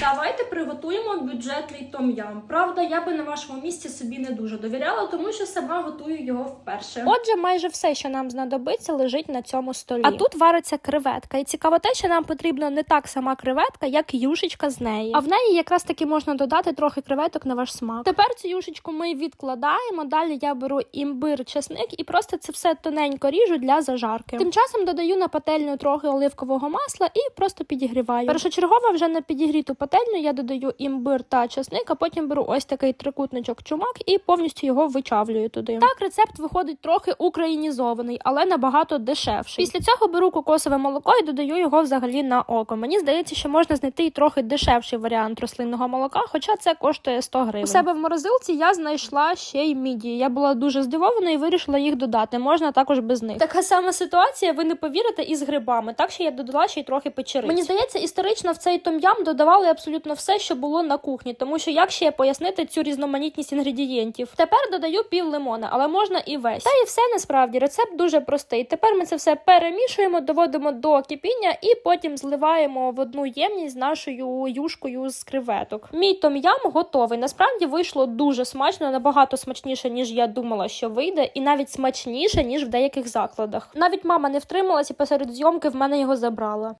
Давайте приготуємо бюджетний том-ям. Правда, я би на вашому місці собі не дуже довіряла, тому що сама готую його вперше. Отже, майже все, що нам знадобиться, лежить на цьому столі. А тут вариться креветка. І цікаво те, що нам потрібно не так сама креветка, як юшечка з неї. А в неї якраз таки можна додати трохи креветок на ваш смак. Тепер цю юшечку ми відкладаємо. Далі я беру імбир, чесник і просто це все тоненько ріжу для зажарки. Тим часом додаю на пательню трохи оливкового масла і просто підігріваю. Першочергово вже на підігріту пательню я додаю імбир та чесник, а потім беру ось такий трикутничок чумак і повністю його вичавлюю туди. Так, рецепт виходить трохи українізований, але набагато дешевший. Після цього беру кокосове молоко і додаю його взагалі на око. Мені здається, що можна знайти і трохи дешевший варіант рослинного молока, хоча це коштує 100 гривень. У себе в морозилці я знайшла ще й мідії. Я була дуже здивована і вирішила їх додати. Можна також без них. Така сама ситуація, ви не повірите, із грибами. Так що я додала ще й трохи печериць. Мені здається, історично в цей том'ям додавали абсолютно все, що було на кухні, тому що як ще пояснити цю різноманітність інгредієнтів. Тепер додаю пів лимона, але можна і весь. Та і все насправді рецепт дуже простий. Тепер ми це все перемішуємо, доводимо до кипіння і потім зливаємо в одну ємність з нашою юшкою з креветок. Мій том'ям готовий. Насправді вийшло дуже смачно, набагато смачніше, ніж я думала, що вийде, і навіть смачніше, ніж в деяких закладах. Навіть мама не втрималась і посеред зйомки в мене його забрала.